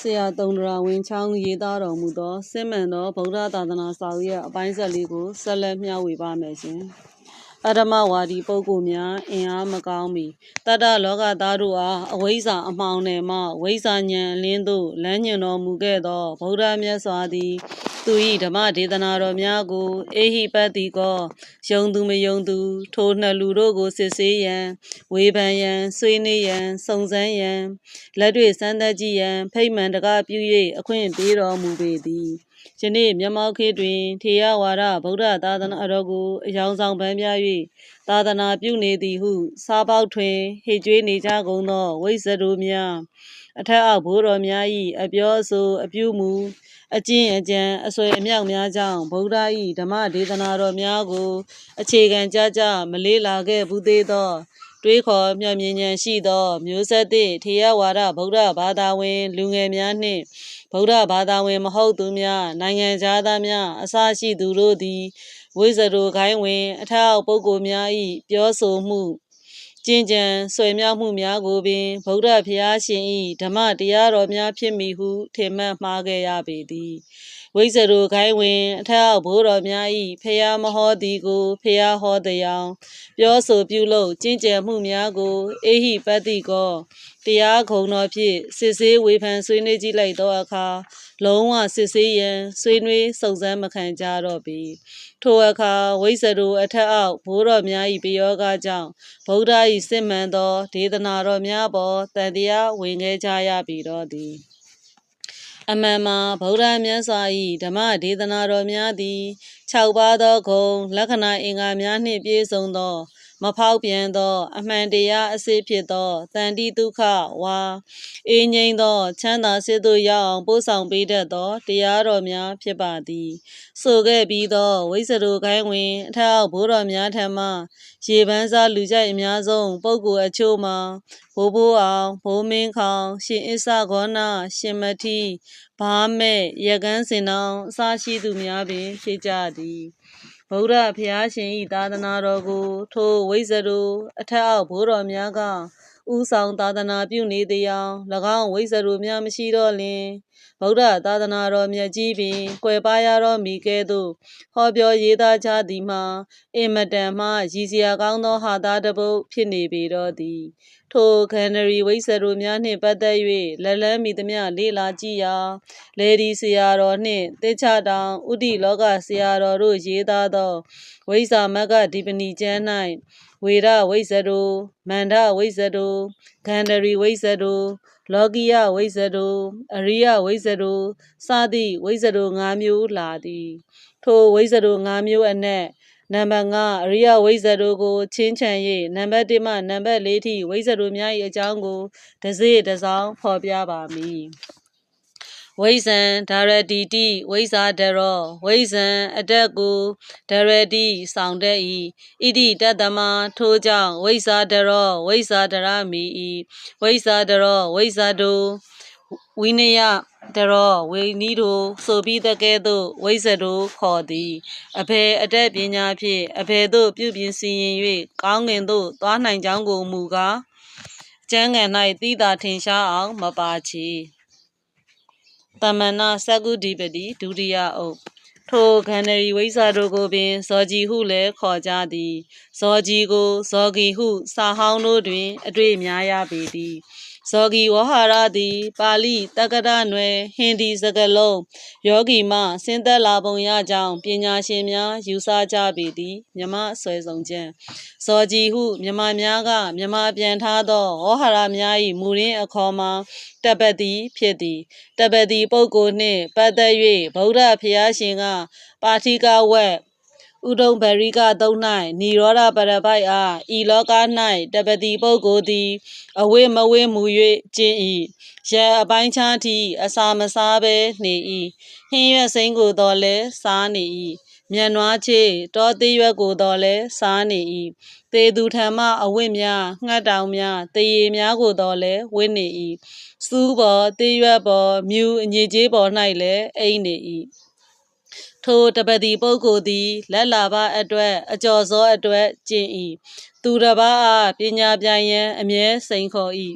ဆရာတုံဒရာဝင်းချောင်းရေးသားတော်မူသောစစ်မှန်သောဗုဒ္ဓသာသနာစာအုပ်ရဲ့အပိုင်းဆက်လေးကိုဆက်လက်မျှဝေပါမယ်ရှင်။အဓမ္မဝါဒီပုဂ္ဂိုလ်များအင်အားမကောင်းမီတတ္တလောကသားတို့အားအဝိဇ္ဇာအမှောင်နယ်မှဝိဇ္ဇာဉဏ်အလင်းသို့လမ်းညွှန်တော်မူခဲ့သောဗုဒ္ဓမြတ်စွာသည် သူ၏ဓမ္မဒေသနာတော်များကိုအေဟိပတ္တိကောယုံသူမယုံသူ ထိုနှစ်လူတို့ကိုစစ်ဆေးရန်ဝေဖန်ရန်ဆွေးနွေးရန်စုံစမ်းရန်လက်တွေ့စမ်းသပ်ကြည့်ရန်ဖိတ်မှန်တကားပြု၍အခွင့်ပေးတော်မူပေသည် ယနေ့မြတ်မောက်ခေတ်တွင် ထေရဝါဒဗုဒ္ဓသာသနာတော်ကိုအယောင်ဆောင်ပန်းပြ၍သာသနာပြုနေသည်ဟု စားပေါက်ထွင်ဟေကျွေးနေကြကုန်သော ဝိဇ္ဇတို့များအထက်အောက်ဘိုးတော်များ၏အပြောအဆိုအပြုမူအကျင့်အကြံအဆွေအမြောက်များကြောင့်ဗုဒ္ဓ၏ဓမ္မဒေသနာတော်များကို အခြေခံကြကြမလေးလာခဲ့ဘူးသေးသော တွေးခေါ်မျှော်မြင်ဉဏ်ရှိသော မျိုးဆက်သည့်ထေရဝါဒဗုဒ္ဓဘာသာဝင် လူငယ်များနှင့် ဗုဒ္ဓဘာသာဝင် မဟုတ်သူများနိုင်ငံသားသားများအစရှိသူတို့သည်ဝိဇ္ဇရိုခိုင်းဝင် အထောက်ပုဂ္ဂိုလ်များ၏ပြောဆိုမှုကျင့်ကြံဆွေမြောက်မှုများကိုပင်ဗုဒ္ဓဖျားရှင်၏ဓမ္မတရားတော်များဖြစ်မည်ဟုထင်မှတ်မှားခဲ့ရပေသည်ဝိဇ္ဇရိုခိုင်းဝင် အထက်ဘိုးတော်များ၏ဖျားမဟောသည်ကိုဖျားဟောတရားပြောဆိုပြုလုပ်ကျင့်ကြံမှုများကိုအေဟိပတ္တိကော တရားခုံတော်ဖြင့်စစ်ဆေးဝေဖန်ဆွေးနွေးကြည့်လိုက်သောအခါလုံးဝစစ်ဆေးရန်ဆွေးနွေးစုံစမ်းမခံကြတော့ပေထိုအခါဝိဇ္ဇရိုအထက်အောက်ဘိုးတော်များ၏ပယောဂကြောင့်ဗုဒ္ဓ၏စစ်မှန်သောဒေသနာတော်များပေါ်တန်တရားဝင်ခဲ့ကြရပြီတော့သည်အမှန်မှာဗုဒ္ဓမြတ်စွာ၏ဓမ္မဒေသနာတော်များသည်6ပါးသောဂုံလက္ခဏာအင်္ဂါများနှင့်ပြည့်စုံသော မဖောက်ပြန်သော အမှန်တရားအစစ်ဖြစ်သောတန်တိဒုက္ခဝါအေးငိမ့်သော ချမ်းသာစေသို့ရောက်အောင်ပို့ဆောင်ပေးတတ်သောတရားတော်များဖြစ်ပါသည်ဆိုခဲ့ပြီးသောဝိဇ္ဇရိုခိုင်းဝင်အထောက်ဘိုးတော်များထံမှရေပန်းစားလူကြိုက်အများဆုံးပုဂ္ဂိုလ်အချို့မှာဘိုးဘိုးအောင်ဘိုးမင်းခေါင်ရှင်အစ္ဆဂေါနာရှင်မတိဘာမဲ့ရကန်းစင်တော်အစရှိသူများပင်ဖြစ်ကြသည် ဗုဒ္ဓဘုရားရှင်၏သာသနာတော်ကို ထိုဝိဇ္ဇရိုအထက်အောက်ဘိုးတော်များက ဥဆောင်သာသနာပြုနေသည်အောင်၎င်းဝိဇ္ဇရိုများမရှိတော့လင်ဗုဒ္ဓသာသနာတော်မြတ်ကြီးပင်ကွယ်ပါရတော်မူကဲ့သို့ဟောပြောရေးသားကြသည်မှာအင်မတန်မှရည်စရာကောင်းသောဟာသားတစ်ပုဒ်ဖြစ်နေပေတော့သည်ထိုခန္ဓရီဝိဆရိုများနှင့်ပတ်သက်၍လက်လန်းမိသမျှလေးလာကြည့်ရာလေဒီဆရာတော်နှင့်တေချတောင်ဥတီလောကဆရာတော်တို့ရေးသားသောဝိဇာမကဒီပဏီကျမ်း၌ ဝေရဝိဇ္ဇရိုမန္ဒဝိဇ္ဇရိုခန္ဓရီဝိဇ္ဇရိုလောကီယဝိဇ္ဇရိုအရိယဝိဇ္ဇရိုစသည့်ဝိဇ္ဇရို၅မျိုးလာသည် ထိုဝိဇ္ဇရို၅မျိုးအနက်နံပါတ်5အရိယဝိဇ္ဇရိုကိုချင်းချန်၍နံပါတ်1မှနံပါတ်4ထိဝိဇ္ဇရိုများ၏အကြောင်းကိုတစေတစောင်းဖော်ပြပါမည် ဝိဇံဒါရတိတိဝိဇာဒရောဝိဇံအတက်ကိုဒါရတိဆောင်တတ်၏ဣတိတတမထိုကြောင့်ဝိဇာဒရောဝိဇာဒရမီ၏ဝိဇာဒရောဝိဇာတုဝိနယတရောဝိနီးတို့ဆိုပြီးတကဲ့သို့ဝိဇ္ဇတို့ခေါ်သည်အဖေအတက်ပညာဖြင့်အဖေတို့ပြုပြင်စီရင်၍ကောင်းငင်သို့သွားနိုင်ကြောင်းကိုမူကားကျမ်းဂန်၌တိတာထင်ရှားအောင်မပါချီ တမဏစကုဒီပတိဒုတိယအုပ်ထိုခန္ဓရီဝိဇ္ဇာတို့ကိုပင်ဇောကြီးဟုလည်းခေါ်ကြသည်ဇောကြီးကိုဇောဂီဟုစာဟောင်းတို့တွင် အတွေ့များရပေသည် ဇောဂီဝဟာရသည်ပါဠိတက္ကရနွယ်ဟင်ဒီစကားလုံးယောဂီမှဆင်းသက်လာပုံရကြောင်းပညာရှင်များယူဆကြပေသည်မြမဆွဲဆောင်ခြင်းဇောကြီးဟုမြမများကမြမပြန်ထားသောဝဟာရများ၏မူရင်းအခေါ်မှာတပတိဖြစ်သည်တပတိပုဂ္ဂိုလ်နှင့်ပတ်သက်၍ဗုဒ္ဓဖျားရှင်ကပါဠိကဝက် ဥဒုံဗရိကသုံး၌နိရောဓပရပိုက်အားဤလောက၌တပတိပုဂ္ဂိုလ်သည် အဝိမဝိမူ၍ကျင့်၏ရအပိုင်းခြားသည့်အစာမစားဘဲနေ၏ဟင်းရွက်စိမ်းကိုတော်လဲစားနေ၏မြတ်နွားချေတောသေးရွက်ကိုတော်လဲစားနေ၏သေသူထံမှအဝတ်များငှက်တောင်များတရေများကိုတော်လဲဝင့်နေ၏စူးပေါ်သေးရွက်ပေါ်မြူအညစ်ကြေးပေါ်၌လည်းအိမ်နေ၏ ထိုတပတိပုဂ္ဂိုလ်သည်လက်လာပအတွက်အကျော်စောအတွက်ကျင့်၏သူတစ်ပါးအားပညာပြိုင်ရန်အမြဲစိန်ခေါ်၏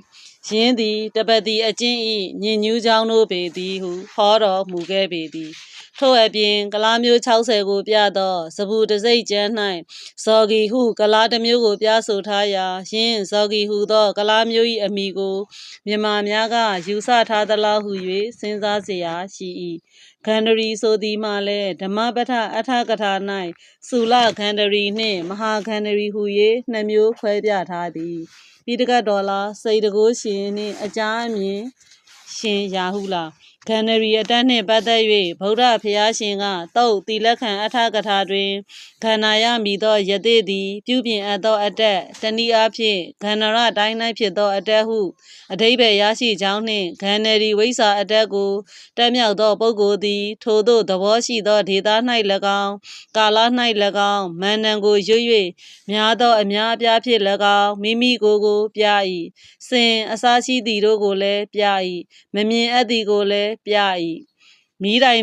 ယင်းသည်တပတ်သည်အကျင့်ဤညင်ညူးကြောင်းတို့ပေသည်ဟုဟောတော်မူခဲ့ပေသည်ထို့အပြင်ကလားမျိုး60ကိုပြသောစပူတစိတ်ကျမ်း၌ဇော်ဂီဟုကလားတစ်မျိုးကိုပြဆိုထားရာယင်းဇော်ဂီဟုသောကလားမျိုး၏အမိကိုမြန်မာများကယူဆထားသလားဟု၍စဉ်းစားเสียရှိ၏ခန္ဓရီဆိုသည်မှလည်းဓမ္မပဋ္ဌအထကထာ၌စူလခန္ဓရီနှင့်မဟာခန္ဓရီဟု၍နှစ်မျိုးခွဲပြထားသည် ပိဋကတ်တော်လားစိတ်တကိုးရှင်နှင့်အကြအမြင်ရှင်ရာဟုလား ခန္ဓရီအတက်နှင့်ပတ်သက်၍ဗုဒ္ဓဖျားရှင်ကတုတ်တိလက္ခံအထကထာတွင်ခန္ဓာရမည်သောယသိသည် ပြုပြင်အပ်သောအတက်တနည်းအားဖြင့်ခန္ဓာရတိုင်းတိုင်းဖြစ်သောအတက်ဟုအဓိပ္ပာယ်ရရှိကြောင်းနှင့်ခန္ဓရီဝိဇ္ဇာအတက်ကိုတက်မြောက်သောပုဂ္ဂိုလ်သည် ထိုသို့သဘောရှိသောဒေသ၌၎င်းကာလ၌၎င်းမန္တန်ကိုရွ၍များသောအများအပြားဖြင့်၎င်းမိမိကိုယ်ကိုပြ၏စင်အစာရှိသည်တို့ကိုလည်းပြ၏မမြင်အပ်သည်ကိုလည်းပြ၏မိတိုင်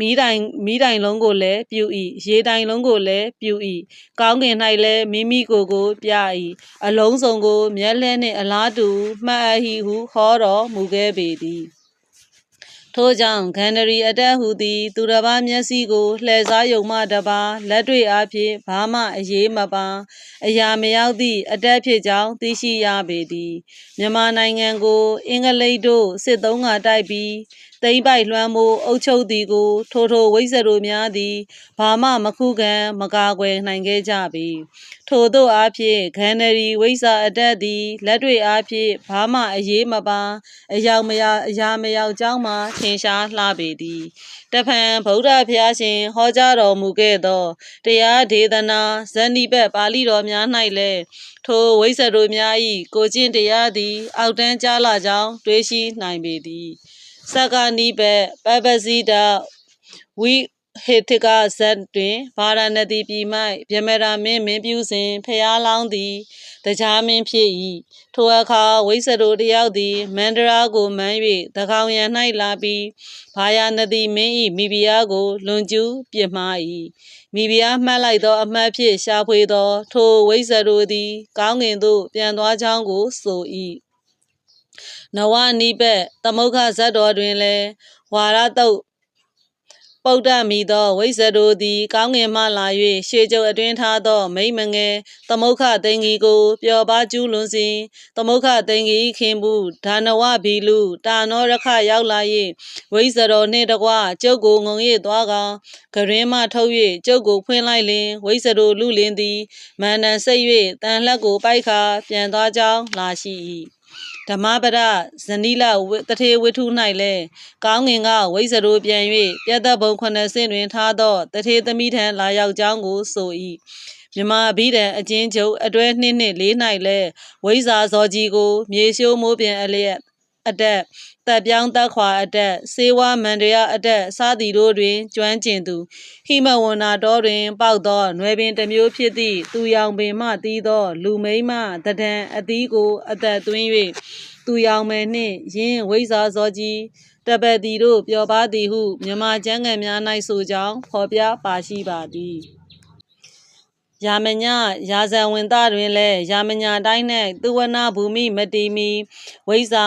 မိတိုင်မိတိုင်လုံးကိုလည်းပြု၏ရေတိုင်လုံးကိုလည်းပြု၏ကောင်းကင်၌လည်းမိမိကိုယ်ကိုပြ၏အလုံးစုံကို မျက်လှဲနှင့်အလားတူမှတ်အပ်ဟိဟုဟောတော်မူခဲ့ပေသည် ထို့ကြောင့်ခန္ဓရီအတက်ဟူသည် သူတစ်ပါးမျက်စိကိုလှည့်စားယုံမှတပါးလက်တွေ့အားဖြင့်ဘာမှအရေးမပါ အရာမရောက်သည့်အတက်ဖြစ်ကြောင်းသိရှိရပေသည်မြန်မာနိုင်ငံကို အင်္ဂလိပ်တို့စစ်သုံးကတိုက်ပြီး သိမ့်ပိုက်လွှမ်းမိုးအုပ်ချုပ်သည်ကို ထိုထိုဝိဇ္ဇရိုများသည်ဘာမှမခုခံမကာကွယ်နိုင်ခဲ့ကြပေထို့သောအားဖြင့်ခန္ဓရီဝိဇ္ဇာအတက်သည်လက်တွေ့အားဖြင့်ဘာမှအရေးမပါအရောက်မရအရာမရောက်ကြောင်းမှထင်ရှားလှပေသည်တဖန်ဗုဒ္ဓဖျားရှင်ဟောကြားတော်မူခဲ့သောတရားဒေသနာဇန်နိဘတ်ပါဠိတော်များ၌လည်းထိုဝိဇ္ဇရိုများ၏ကိုကျင့်တရားသည် အောက်တန်းကြလာကြောင်းတွေးရှိနိုင်ပေသည် စက္ကနိဘတ်ပပ္ပဇိတဝိဟေတိကဇတ်တွင်ဗာရာဏသီပြည်မှဗျမရာမင်းမင်းပြုစဉ်ဖျားလောင်းသည်တရားမင်းဖြစ်၏ထိုအခါဝိဆရိုတယောက်သည်မန္တရာကိုမှန်း၍သကောင်ရံ၌လာပြီးဘာယာနတိမင်း၏မိဖုရားကို လွန်ကျူးပြစ်မှား၏မိဖုရားမှတ်လိုက်သော အမှတ်ဖြင့်ရှာဖွေသော ထိုဝိဆရိုသည် ကောင်းကင်သို့ပြန်သွားကြောင်းကိုဆို၏ နဝနိဘတ်သမုခဇတ်တော်တွင်လည်းဝါရတုတ်ပုဒ္ဒမီသောဝိဇ္ဇရိုသည် ကောင်းငင်မှလာ၍ရှေကျုပ်အတွင်းထားသော မိမ့်မငယ်သမုခသိင်္ဂီကိုပျော်ပါကျူးလွန်စဉ်သမုခသိင်္ဂီခင်ဘူးဒါနဝဘီလူတာနောရခရောက်လာ၍ဝိဇ္ဇရိုနှင့်တကွကျုပ်ကိုငုံ၍သွားကောင်ဂရင်းမှထုတ်၍ကျုပ်ကိုဖွင့်လိုက်လင်ဝိဇ္ဇရိုလူလင်းသည်မန္တန်စိတ်၍တန်လှက်ကိုပိုက်ခါပြန်သွားကြောင်းလာရှိ၏ ဓမ္မပဒဇနီလဝတထေဝိထု၌လည်းကောင်းငင်ကဝိဇ္ဇရိုပြန်၍ပြတ်သက်ဘုံခုနှစ်ဆင့်တွင်ထားသောတထေသမီးထံလာရောက်ကြောင်းကိုဆို၏မြမအဘိဓံအချင်းချုပ်အတွဲနှစ်နှစ်လေး၌လည်းဝိဇ္ဇာဇောကြီးကို မြေရှိုးမိုးပြန်အလျက် အတက်တပ်ပြောင်းတက်ခွာအတက်စေဝမန္တရအတက်စသည်တို့တွင် ကျွမ်းကျင်သူဟိမဝန္နာတော်တွင် ပေါက်သောနွယ်ပင်တစ်မျိုးဖြစ်သည့်သူရောင်ပင်မှတီးသော လူမိန်းမတဒံအသီးကို အသက်သွင်း၍သူရောင်မယ်နှင့်ယင်းဝိဇ္ဇာဇောကြီးတပည့်တီတို့ပြောပါသည်ဟုမြမကျမ်းဂန်များ၌ဆိုကြောင်းဖော်ပြပါရှိပါသည်ယာမညရာဇဝင်တတွင်လည်းယာမညာတိုင်း၌သူဝနာဘူမိမတိမီဝိဇာ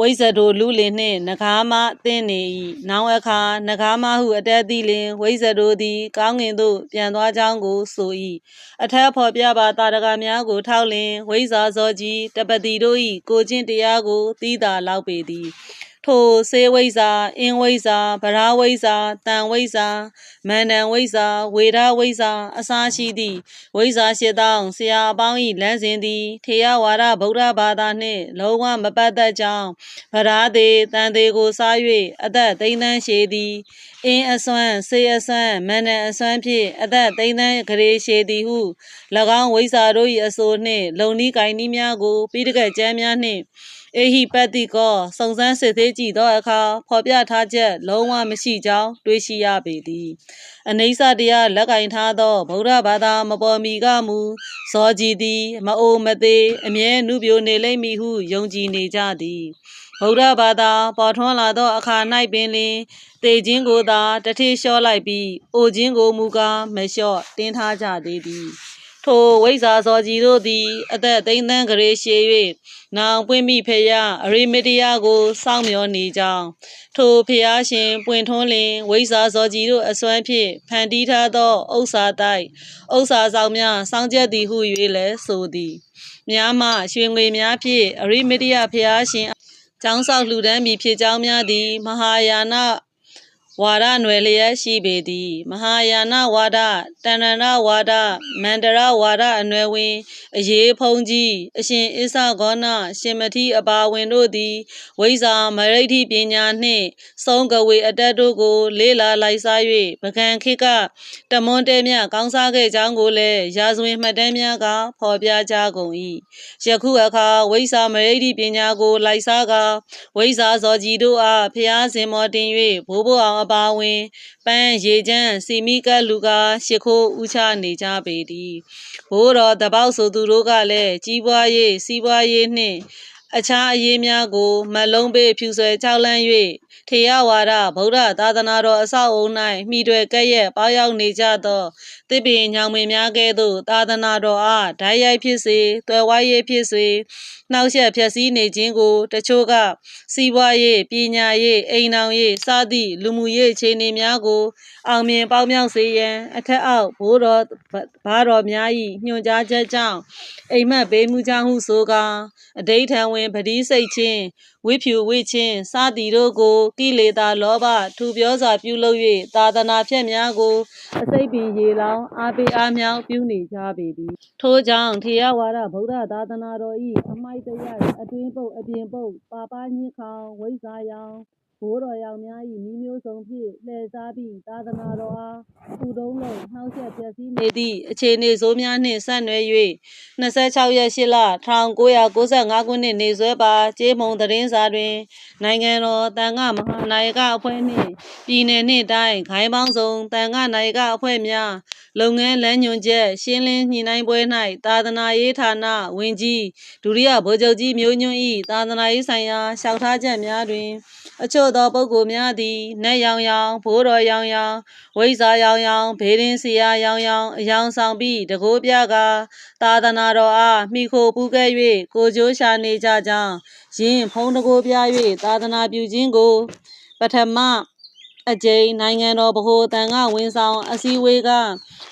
ဝိဇ္ဇတို့လူလင်နှင့်နဂါမသင်နေ၏နောင်အခါနဂါမဟုအတက်သည့်လင်ဝိဇ္ဇတို့သည် ကောင်းငင်သို့ပြန်သွားကြောင်းကိုဆို၏အထက်ဖော်ပြပါတာရကများကိုထောက်လင်ဝိဇ္ဇာဇောကြီးတပတိတို့၏ကိုချင်းတရားကိုသိတာလောက်ပေသည် ထိုစေဝိဇာအင်းဝိဇာဗရာဝိဇာတန်ဝိဇာမန္တန်ဝိဇာဝေဒဝိဇာအစာရှိသည့်ဝိဇာရှိသောဆရာအပေါင်း၏လမ်းစဉ်သည်ထေရဝါဒဗုဒ္ဓဘာသာနှင့်လုံးဝမပတ်သက်ကြောင်းဗရာသေးတန်သေးကိုစား၍အသက်သိမ်းသန်းရှည်သည်အင်းအစွမ်းစေအစွမ်းမန္တန်အစွမ်းဖြင့်အသက်သိမ်းသန်းဂရေရှည်သည်ဟု၎င်းဝိဇာတို့၏အဆိုနှင့်လုံနီးကိုင်နီးများကိုပိဋကကျမ်းများနှင့် အေဟိပတ္တိကောစုံစမ်းစစ်သေးကြည့်သောအခါဖော်ပြထားချက် လုံးဝမရှိကြောင်းတွေးရှိရပေသည်အနိစ္စတရားလက်ကင်ထားသောဗုဒ္ဓဘာသာမပေါ်မီကမူဇောကြည်သည် မအိုမသေးအမြဲနုပြိုနေလိမ့်မည်ဟုယုံကြည်နေကြသည်ဗုဒ္ဓဘာသာပေါ်ထွန်းလာသောအခါ၌ပင်လင်တေခြင်းကိုသာတထေလျှော့လိုက်ပြီးအိုခြင်းကိုမူကားမလျှော့တင်းထားကြသေးသည် ထိုဝိဇ္ဇာစောကြီးတို့သည် အသက်သိန်းသန်းကလေးရှည်၍နောင်ပွင့်မိဖရာအရိမတယကိုစောင့်မျှော်နေကြောင်းထိုဖရာရှင်ပွင့်ထွန်းလင်ဝိဇ္ဇာစောကြီးတို့အစွမ်းဖြင့်ဖန်တီးထားသောဥစ္စာတိုက်ဥစ္စာဆောင်များစောင့်ကြက်သည်ဟု၍လည်းဆိုသည်များမှရွှေငွေများဖြင့်အရိမတယဖရာရှင်ကျောင်းဆောက်လှူဒန်းမည်ဖြစ်ကြောင်းများသည် မဟာယာန ဝါဒနွယ်လျက်ရှိပေသည် မဟာယာနဝါဒတဏ္ဍရဝါဒမန္တရဝါဒအနွယ်ဝင်အရေးဖုံးကြီးအရှင်အစ္ဆဂောနရှင်မတိအပါဝင်တို့သည်ဝိဇာမရိဋ္ဌိပညာနှင့်သုံးကဝေအတက်တို့ကို လေးလာလိုက်စား၍ပကံခိကတမွန်တဲမြကောင်းစားခဲ့ကြောင်းကိုလည်းရာဇဝင်မှတ်တမ်းများကဖော်ပြကြကုန်၏ယခုအခါဝိဇာမရိဋ္ဌိပညာကို လိုက်စားကာဝိဇာဇောကြီးတို့အားဖျားစင်မောတင်၍ဘိုးဘိုးအောင်အပါဝင်ပန်းရေချမ်းစီမိကလူကာရှ िख ိုးဥချနေကြပေသည်ဘိုးတော်တပေါက်ဆိုသူတို့ကလည်းကြီးပွားရေးစီးပွားရေးနှင့်အခြားအရေးများကိုမလုံးပေးဖြူဆွဲကြောက်လန့်၍ ထေရဝါဒဗုဒ္ဓသာသနာတော်အဆောက်အုံ၌မိတွေကဲ့ရဲ့ပေါရောက်နေကြသောသစ်ပင်ညောင်ပင်များကဲ့သို့သာသနာတော်အားဓာတ်ရိုက်ဖြစ်စေတွယ်ဝိုင်းရေးဖြစ်စေနှောက်ယှက်ဖျက်ဆီးနေခြင်းကို တချို့ကစီးပွားရေးပညာရေးအိမ်အောင်ရေးစသည့်လူမှုရေးအခြေအနေများကို အောင်မြင်ပေါက်မြောက်စေရန် အထက်အောက်ဘိုးတော်ဘာတော်များ၏ညွှန်ကြားချက်ကြောင့်အိမ်မက်ပေးမှုကြောင့်ဟုဆိုကာအဋိဌံဝင်ပတိစိတ်ချင်း ဝိဖြူဝိချင်းစသည်တို့ကိုကိလေသာလောဘထူပြောစွာပြုလုပ်၍သာသနာဖြင့်များကိုအစိတ်ပင်ရေလောင်းအားပေးအားမြောက်ပြုနေကြပေသည်ထို့ကြောင့်ထေရဝါဒဗုဒ္ဓသာသနာတော်၏အမိုက်တရားအတွင်းပုတ်အပြင်ပုတ်ပါပါညစ်ခေါင်ဝိဇ္ဇာယောင် ဘိုးတော်ယောင်များ၏မိမျိုးစုံဖြင့်လှည့်စားပြီးသာသနာတော်အားကုတုံးလုံးနှောက်ယှက်ပျက်စီးနေသည့်အခြေအနေဆိုးများနှင့်ဆက်နွယ်၍26ရက်8လ1995ခုနှစ်နေဆွဲပါကျေးမုံသတင်းစာတွင် နိုင်ငံတော်တန်ခမဟာနာယကအဖွဲ့နှင့်ပြည်내နှင့်တိုင်းခိုင်းပေါင်းစုံတန်ခနာယကအဖွဲ့များလုပ်ငန်းလမ်းညွှန်ချက်ရှင်းလင်းညှိနှိုင်းပွဲ၌သာသနာရေးဌာနဝင်ကြီးဒုတိယဗိုလ်ချုပ်ကြီးမျိုးညွန့်၏သာသနာရေးဆိုင်ရာလျှောက်ထားချက်များတွင်အချို့သောပုဂ္ဂိုလ်များသည်နတ်ရောင်ရောင်ဘိုးတော်ရောင်ရောင်ဝိဇ္ဇာရောင်ရောင်ဘေးရင်စီယာရောင်ရောင်အယောင်ဆောင်ပြီးတကိုးပြကသာသနာတော်အားမိခိုပူးကဲ့၍ကိုကြိုးရှာနေကြကြောင်းယင်းဖုံးတကိုးပြ၍သာသနာပြုခြင်းကို ပထမအကြိမ်နိုင်ငံတော်ဗဟိုတန်ခဝန်ဆောင်အစည်းအဝေးက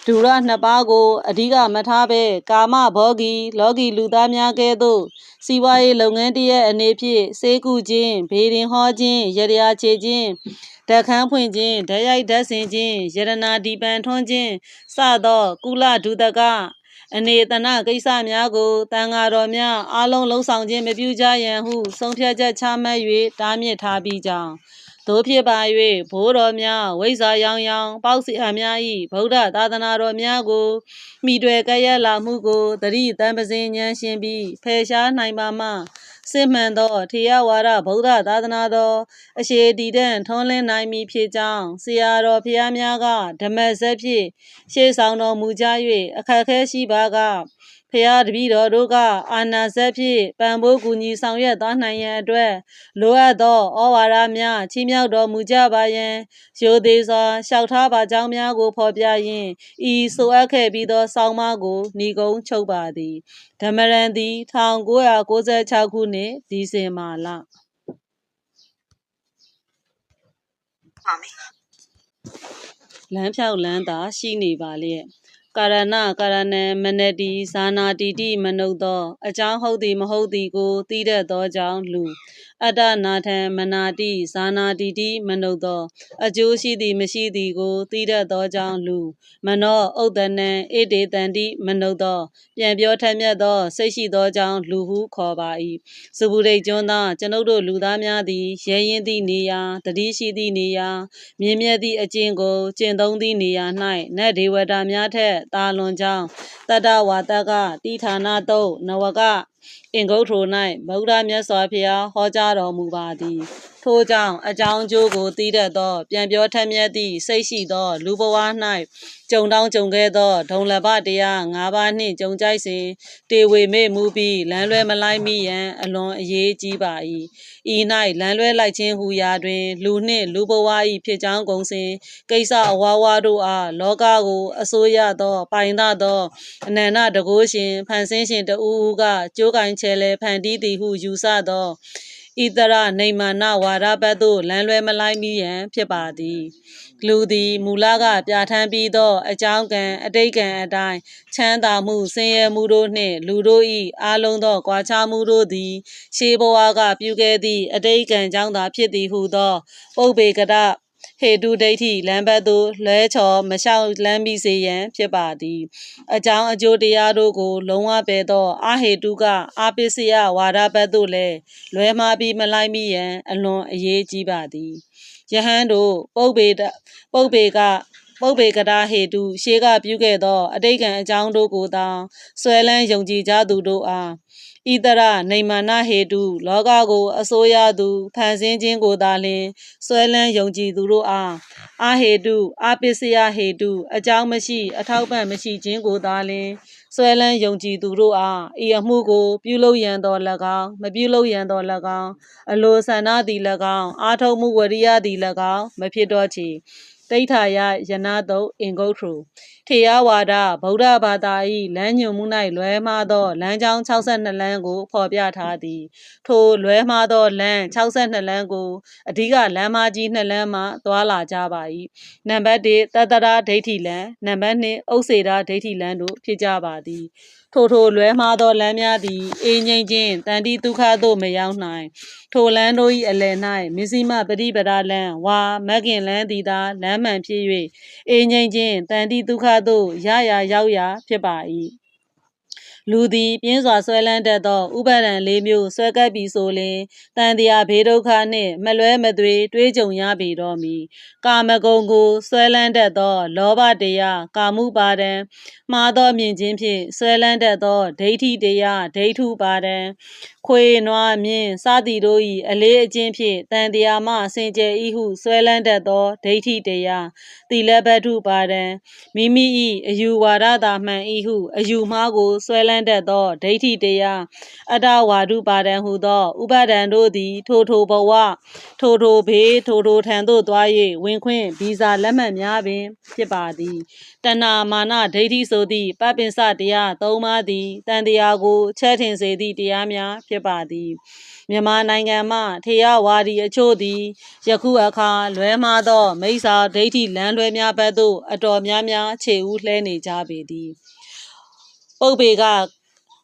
ဒူရနှစ်ပါးကိုအဓိကမထားဘဲကာမဘောဂီ လောကီလူသားများကဲ့သို့ စီးပွားရေးလုပ်ငန်းတရက်အနေဖြင့်စေကူခြင်းဘေးရင်ဟောခြင်းရရချေခြင်းဓာတ်ခမ်းဖွင့်ခြင်းဓာတ်ရိုက်ဓာတ်ဆင်ခြင်းယရနာဒီပန်ထွန်းခြင်းစသော ကုလဒုတကအနေတနာကိစ္စများကိုတန်ဃာတော်များအားလုံးလှုံ့ဆော်ခြင်းမပြုကြရန်ဟုဆုံးဖြတ်ချက်ချမှတ်၍တားမြစ်ထားပြီးကြောင်း သို့ဖြစ်ပါ၍ဘိုးတော်များဝိဇ္ဇာရောင်ရောင်ပေါက်စီအများ၏ဗုဒ္ဓသာသနာတော်များကိုမိတွေကဲ့ရဲ့လာမှုကိုတတိတံပစင်ဉာဏ်ရှင်ပြီးဖယ်ရှားနိုင်ပါမှစစ်မှန်သောထေရဝါဒဗုဒ္ဓသာသနာတော်အရှိတည်တံ့ထွန်းလင်းနိုင်မည်ဖြစ်ကြောင်းဆရာတော်ဖျားများကဓမ္မစက်ဖြင့်ရှေးဆောင်တော်မူကြ၍အခက်ခဲရှိပါက ဖျားတပည့်တော်တို့ကအာနာစက်ဖြင့်ပံပိုးကူညီဆောင်ရွက်သွားနိုင်ရန်အတွက်လိုအပ်သောဩဝါဒများချီးမြှောက်တော်မူကြပါယံရိုသေစွာလျှောက်ထားပါကြောင်းများကိုဖော်ပြရင်းဤဆိုအပ်ခဲ့ပြီးသောဆောင်းပါးကိုဏီကုံချုပ်ပါသည်ဓမ္မရန်သည်1996ခုနှစ်ဒီဇင်ဘာလပါမယ်လမ်းဖြောက်လမ်းသာရှိနေပါလျက် ကာရဏကာရဏံမနတိဇာနာတိတိမနုဿသောအကြောင်းဟုတ်သည်မဟုတ်သည်ကိုသိတတ်သောကြောင့်လူ အတ္တနာထံမနာတိဇာနာတိတိမနုဿသော အကျိုးရှိသည်မရှိသည်ကိုသိတတ်သောကြောင့်လူ မနောဥဒ္ဒနံဣတေတန္တိမနုဿသော ပြန်ပြောထက်မြက်သော စိတ်ရှိသောကြောင့်လူဟုခေါ်ပါ၏စုဘူးရိတ်ကျွန်းသားကျွန်ုပ်တို့လူသားများသည်ရဲရင်သည့်နေရာတတိရှိသည့်နေရာမြင့်မြတ်သည့်အကျင့်ကိုကျင့်သုံးသည့်နေရာ၌နတ်ဒေဝတာများထက်တာလွန်ကြောင်းတတ္တဝါတကတိဌာနတုတ်နဝက အင်္ဂုတ္ထို၌ဗုဒ္ဓမြတ်စွာဘုရားဟောကြားတော်မူပါသည် ထို့ကြောင့်အကြောင်းအကျိုးကိုသိတတ်သော ပြန်ပြောထက်မြက်သည့်စိတ်ရှိသော လူဘဝ၌ကြုံတောင်းကြုံခဲ့သောဒုံလဘတရား၅ပါးနှင့်ကြုံကြိုက်စဉ်တေဝေမေ့မှုပြီးလမ်းလွဲမလိုက်မိရန်အလွန်အရေးကြီးပါ၏ဤ၌လမ်းလွဲလိုက်ခြင်းဟူရာတွင် လူနှင့်လူဘဝ၏ဖြစ်ကြောင်းကုန်စဉ်ကိစ္စအဝါဝါတို့အားလောကကိုအစိုးရသော ပိုင်သသောအနန္တတကုရှင်ဖန်ဆင်းရှင်တဦးဦးကကြိုးကင်ချဲလဲဖန်တီးသည်ဟုယူဆသော ဣတရနေမာနဝါရဘတ်သို့လမ်းလွဲမလိုက်မိရန်ဖြစ်ပါသည်လူသည်မူလကပြဋ္ဌာန်းပြီးသောအကြောင်းကံအတိတ်ကံအတိုင်းချမ်းသာမှုဆင်းရဲမှုတို့နှင့်လူတို့၏အားလုံးသောကွာခြားမှုတို့သည်ရှေးဘဝကပြုခဲ့သည့်အတိတ်ကံကြောင့်သာဖြစ်သည်ဟုသောပုပ္ပေကတ ဟေတုဒိဋ္ဌိလမ်းဘတ်သို့လွဲချော်မလျှောက်လမ်းပြီးစေရန်ဖြစ်ပါသည် အကြောင်းအကျိုးတရားတို့ကို လုံးဝပယ်သောအဟေတုကအာပစ္စယဝါဒဘတ်သို့လည်းလွဲမှားပြီးမလိုက်မိရန် အလွန်အရေးကြီးပါသည်ယဟန်တို့ပုပ္ပေတပုပ္ပေကပုပ္ပေကတာဟေတုရှေးကပြုခဲ့သော အတိတ်ကံအကြောင်းတို့ကိုတောင်ဆွဲလန်းယုံကြည်ကြသူတို့အား ဣတရနေမာနဟေတုလောကကိုအစိုးရသူဖန်ဆင်းခြင်းကိုသာလျှင်ဆွဲလန်းယုံကြည်သူတို့အားအာဟေတုအပစ္စယဟေတုအကြောင်းမရှိ အထောက်ပံ့မရှိခြင်းကိုသာလျှင်ဆွဲလန်းယုံကြည်သူတို့အားဤအမှုကို ပြုလုပ်ရန်တော်၎င်းမပြုလုပ်ရန်တော်၎င်းအလိုဆန္ဒသည်၎င်းအာထုံမှုဝရိယသည်၎င်းမဖြစ်တော့ချေ တိဋ္ဌာယယနာတုတ်အင်္ဂုတ္ထရထေယဝါဒဗုဒ္ဓဘာသာ၏လမ်းညွန်မှု၌လွဲမှားသောလမ်းကြောင်း62လမ်းကိုဖော်ပြထားသည် ထိုလွဲမှားသောလမ်း62လမ်းကိုအဓိကလမ်းမကြီး2လမ်းမှသွာလာကြပါ၏နံပါတ်1တတရာဒိဋ္ဌိလမ်းနံပါတ်2ဥစ္စေရာဒိဋ္ဌိလမ်းတို့ဖြစ်ကြပါသည် ထိုထိုလွဲမှားသောလမ်းများသည်အေးငိမ့်ခြင်းတန်တိဒုက္ခသို့မရောက်နိုင်ထိုလမ်းတို့၏အလယ်၌မစ္စည်းမပရိပဒါလမ်းဝါမဂ်ကင်လမ်းသည်သာလမ်းမှန်ဖြစ်၍အေးငိမ့်ခြင်းတန်တိဒုက္ခသို့ရရာရောက်ရာဖြစ်ပါ၏လူသည်ပြင်းစွာဆွဲလန်းတတ်သောဥပါဒံလေးမျိုးဆွဲကပ်ပြီးဆိုလျှင်တန်တရားဘေးဒုက္ခနှင့်မလွဲမသွေတွေးကြုံရပေတော့မည်ကာမဂုဏ်ကိုဆွဲလန်းတတ်သော လောဘတရားကာမှုပါဒံမှားသောမြင်ခြင်းဖြင့်ဆွဲလန်းတတ်သောဒိဋ္ဌိတရားဒိဋ္ဌုပါဒံခွေနွားမြင်းစသည်တို့၏အလေးအကျင့်ဖြင့်တန်တရားမှစင်ကြယ်ဤဟုဆွဲလန်းတတ်သောဒိဋ္ဌိတရားသီလဘတ္ထုပါဒံမိမိ၏အယူဝါဒသာမှန်ဤဟုအယူမှားကိုဆွဲလန်းတတ်သောဒိဋ္ဌိတရားအတ္တဝါဒုပါဒံဟုသောဥပါဒံတို့သည် ထိုထိုဘဝထိုထိုဘေးထိုထိုထံသို့သွား၍ဝင်ခွင့်ဗီဇာလက်မှတ်များပင်ဖြစ်ပါသည် တဏမာနဒိဋ္ဌိဆိုသည့်ပပင်စတရားသုံးပါးသည်တန်တရားကိုချက်ထင်စေသည့်တရားများဖြစ်ပါသည်မြန်မာနိုင်ငံမှထေရဝါဒီအချို့သည်ယခုအခါလွဲမှားသောမိစ္ဆာဒိဋ္ဌိလမ်းလွဲများဘက်သို့အတော်များများခြေဦးလှဲနေကြပေသည်ပုပ်ပေက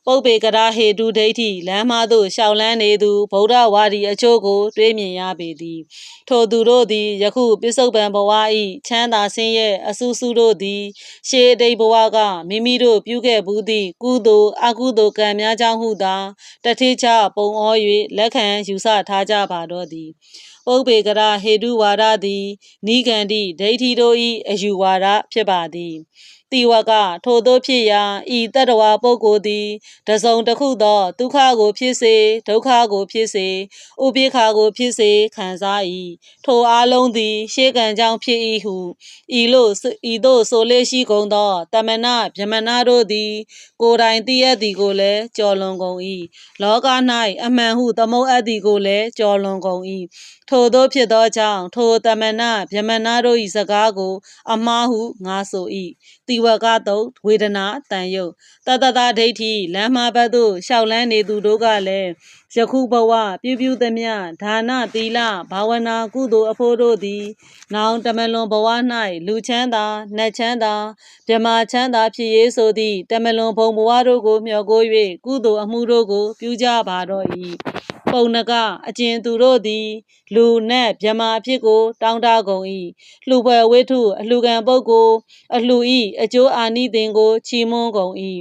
ပုပ်ပေကရာဟေတုဒိဋ္ဌိလမ်းမသို့ရှောက်လန်းနေသူဗုဒ္ဓဝါဒီအချို့ကို တွေးမြင်ရပေသည် ထိုသူတို့သည်ယခုပစ္စုပန်ဘဝ၏ချမ်းသာဆင်းရဲအဆူဆူတို့သည် ရှေးအတိတ်ဘဝကမိမိတို့ပြုခဲ့ဘူးသည့်ကုသိုလ်အကုသိုလ်ကံများကြောင့်ဟုသာတထေချပုံဩ၍လက်ခံယူဆထားကြပါတော့သည်ပုပ္ပေကရဟေတုဝါဒသည်နိဂန္တိဒိဋ္ဌိတို့၏အယူဝါဒဖြစ်ပါသည် တိဝကထိုသို့ဖြစ်ရာဤတတ္တဝါပုဂ္ဂိုလ်သည်တစုံတစ်ခုသောဒုက္ခကိုဖြစ်စေဒုက္ခကိုဖြစ်စေဥပိ္ပခာကိုဖြစ်စေခံစား၏ထိုအလုံးသည် ရှေးကံကြောင့်ဖြစ်၏ဟုဤလို့ဤသို့ဆိုလေရှိကုန်သောတမနာဗျမနာတို့သည် ကိုယ်တိုင်သိရသည်ကိုလည်းကြော်လွန်ကုန်၏လောက၌အမှန်ဟုသမုတ်အပ်သည်ကိုလည်းကြော်လွန်ကုန်၏ထိုသောဖြစ်သောကြောင့်ထိုတမနာဗျမနာတို့၏စကားကို အမှားဟုငါဆို၏တိဝကတုတ်ဝေဒနာတန်ယုတ်တတတဒိဋ္ဌိလမ်းမဘတ်သို့ရှောက်လန်းနေသူတို့ကလည်းယခုဘဝပြုပြုသမျှဒါနသီလဘာဝနာကုသိုလ်အဖို့တို့သည် နောင်တမလွန်ဘဝ၌လူချမ်းသာနတ်ချမ်းသာမြမချမ်းသာဖြစ်ရေးဆိုသည့်တမလွန်ဘုံဘဝတို့ကိုမျှော်ကို၍ကုသိုလ်အမှုတို့ကို ပြုကြပါတော့၏ ပုံနကအကျဉ်သူတို့သည် လူနတ်မြမအဖြစ်ကို တောင်းတကုန်၏လှူပွဲဝိထု အလှူခံပုဂ္ဂိုလ်အလှူ၏အကျိုးအာနိသင်ကို ချီးမွမ်းကုန်၏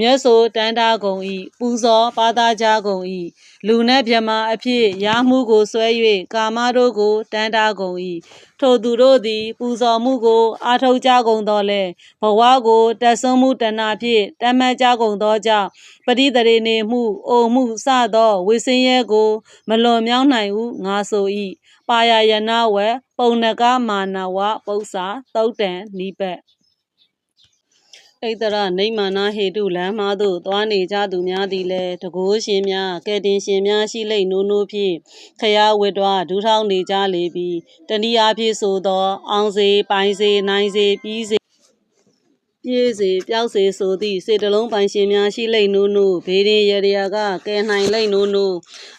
မြတ်ဆိုတန်တာကုံဤပူဇော်ပါတာကြကုံဤလူနှင့်မြမအဖြစ်ရာမှုကိုဆွဲ၍ကာမတို့ကိုတန်တာကုံဤထိုသူတို့သည် ပူဇော်မှုကိုအာထုတ်ကြကုန်သောလဲဘဝကိုတက်ဆွမှုတဏှာဖြင့်တမတ်ကြကုန်သောကြောင့်ပရိတရေနေမှုအိုမှုစသောဝိစင်းရဲကို မလွန်မြောက်နိုင်ဟုငါဆို၏ပါယယနာဝဲပုံနကမာနဝပု္ပ္ပစာသုတ်တံနိပတ် ဣတရနေမာနာဟေတုလမ်းမသို့သွားနေကြသူများသည်လည်းတကိုးရှင်များကဲ့တင်ရှင်များရှိလိမ့်နိုးနိုးဖြင့်ခရဝတ်တော်ဒူးထောင်းနေကြလေပြီတဏီအားဖြင့်ဆိုသော အောင်စေပိုင်စေနိုင်စေပြီးစေ ပြည့်စေပျောက်စေဆိုသည့်စေတလုံးပိုင်ရှင်များရှိလိမ့်နိုးနိုးဘေးရင်ရရကကဲနိုင်လိမ့်နိုးနိုး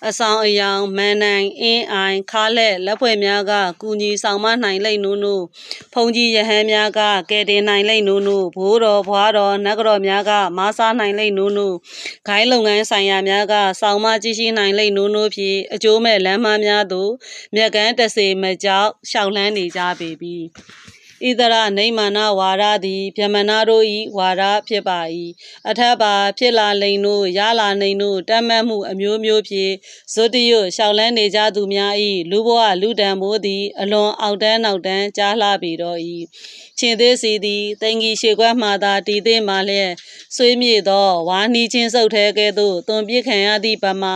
အဆောင်အယောင်မန်နိုင်အင်းအိုင်ခါလက်လက်ဖွဲ့များကကူညီဆောင်မနိုင်လိမ့်နိုးနိုးဖုန်ကြီးရဟန်းများကကဲတင်နိုင်လိမ့်နိုးနိုးဘိုးတော်ဘွားတော်နတ်ကတော်များကမားစားနိုင်လိမ့်နိုးနိုးဂိုင်းလုပ်ငန်းဆိုင်ရာများကဆောင်မကြည့်ရှိနိုင်လိမ့်နိုးနိုးဖြင့်အကျိုးမဲ့လမ်းမများသို့မြက်ကန်းတစေမကြောက်ရှောက်လှမ်းနေကြပေပြီ ဣသရနေမာနဝါရသည်ဗြဟ္မဏတို့၏ဝါရဖြစ်ပါ၏အထက်ပါဖြစ်လာလိမ့်တို့ရလာနေတို့တတ်မှတ်မှုအမျိုးမျိုးဖြင့်ဇွတ်တရွတ်ရှောက်လန်းနေကြသူများ၏လူဘဝလူတံမိုးသည် အလွန်အောက်တန်းနောက်တန်းကြားလှပေတော့၏ချင်းသေးစီသည်တင်ကြီးရှေခွက်မှသာတည်သေးမှလျက်ဆွေးမြေ့သောဝါနီချင်းစုပ်ထဲကဲ့သို့တွန်ပြစ်ခံရသည့်ပမာ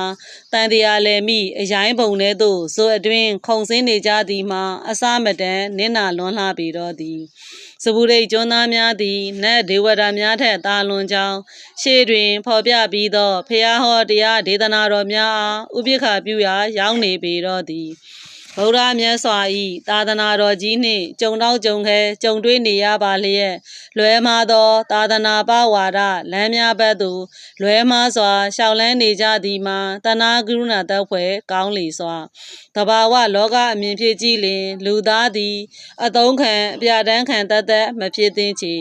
တန်တရားလည်းမိအရိုင်းပုံထဲသို့ဇွတ်အတွင်းခုံစင်းနေကြသည်မှာအစမတန်နင့်နာလွန်လှပေတော့သည်စပူရိတ်ကျွန်းသားများသည်နတ်ဒေဝတာများထက်သာလွန်ကြောင်းရှေ့တွင် ဖော်ပြပြီးသောဖျားဟောတရားဒေသနာတော်များအားဥပိ္ပခပြုရာရောက်နေပေတော့သည် ဗုဒ္ဓမြတ်စွာဤသာသနာတော်ကြီးနှင့်ကြုံတော့ကြုံခဲကြုံတွေ့နေရပါလျက်လွဲမှားသော သာသနာပဝါဒလမ်းများဘက်သို့လွဲမှားစွာရှောက်လန်းနေကြသည်မှာတဏှာကရုဏာသက်ဖွယ်ကောင်းလေစွာတဘာဝလောကအမြင်ဖြစ်ကြည့်လင် လူသားသည်အတုံးခံအပြတန်းခံတတ်တတ်မဖြစ်သင့်ချေ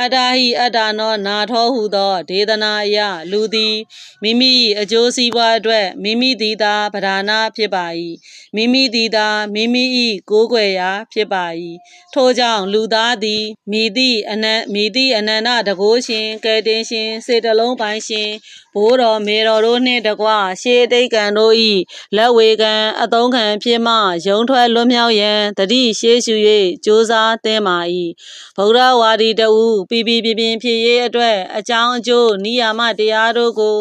အတ္တဟိအတ္တနောနာထောဟုသောဒေသနာအယလူသည်မိမိ၏အကျိုးစီးပွားအတွက်မိမိသည်သာဗဒာနာဖြစ်ပါ၏မိမိသည်သာမိမိ၏ကိုးကွယ်ရာ ဖြစ်ပါ၏ထို့ကြောင့်လူသားသည်မိသည့်အနန္မိသည့်အနန္တတကိုးရှင်ကယ်တင်ရှင်စေတလုံးပိုင်ရှင်ဘိုးတော်မေတော်တို့နှင့်တကွရှေးတိတ်ကံတို့၏လက်ဝေကံအသုံးခံဖြစ်မှယုံထွက်လွတ်မြောက်ရန်တတိရှေးရှု၍ကြိုးစားသင်ပါ၏ဗုဒ္ဓဝါဒီတဦးပြပြပြပြဖြစ်ရေးအတွက်အကြောင်းအကျိုးနိယာမတရားတို့ကို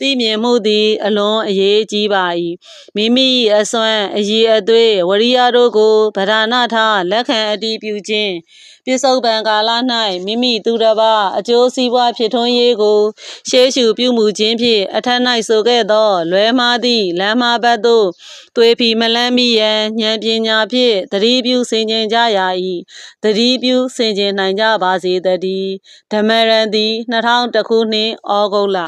သိမြင်မှုသည် အလွန်အရေးကြီးပါ၏မိမိ၏အစွမ်းအည်အသွေးဝရိယတို့ကိုဗဒနာထလက်ခံအတည်ပြုခြင်းပြစ္ဆုတ်ပံကာလ၌မိမိသူတစ်ပါးအကျိုးစီးပွားဖြစ်ထွန်းရေးကို ရှေးရှုပြုမှုခြင်းဖြင့်အထက်၌ဆိုခဲ့သော လွဲမှားသည့်လမ်းမှားဘက်သို့သွေဖီမလန်းမိရန်ဉာဏ်ပညာဖြင့်သတိပြုဆင်ခြင်ကြရာ၏သတိပြုဆင်ခြင်နိုင်ကြပါစေတည်းဓမ္မရန်သည်2000ခုနှစ်ဩဂုတ်လ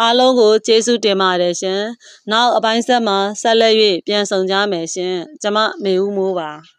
အားလုံးကိုကျေးဇူးတင်ပါတယ်ရှင်နောက်အပိုင်းဆက်မှာဆက်လက်၍ပြန်ဆောင်ကြမယ်ရှင်ကျမမေဦးမိုးပါ